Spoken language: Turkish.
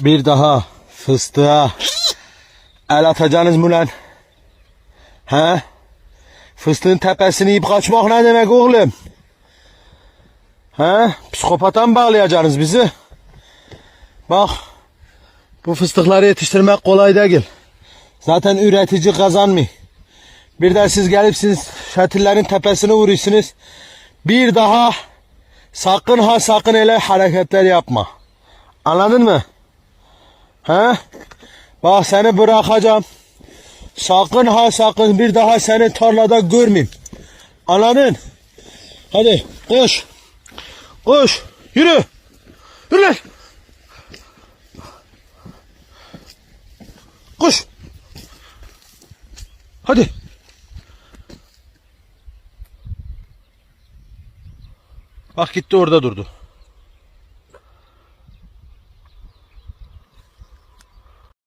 Bir daha fıstığa el atacaksınız mı lan? He? Fıstığın tepesini yiyip kaçmak ne demek oğlum? He? Psikopata mı bağlayacaksınız bizi? Bak. Bu fıstıkları yetiştirmek kolay değil. Zaten üretici kazanmıyor. Bir de siz gelipsiniz şatillerin tepesine vuruyorsunuz. Bir daha sakın ha sakın öyle hareketler yapma. Anladın mı? He? Bak seni bırakacağım. Sakın ha sakın bir daha seni tarlada görmeyeyim. Anladın? Hadi koş. Koş. Yürü. Yürü. Koş. Hadi. Bak gitti orada durdu.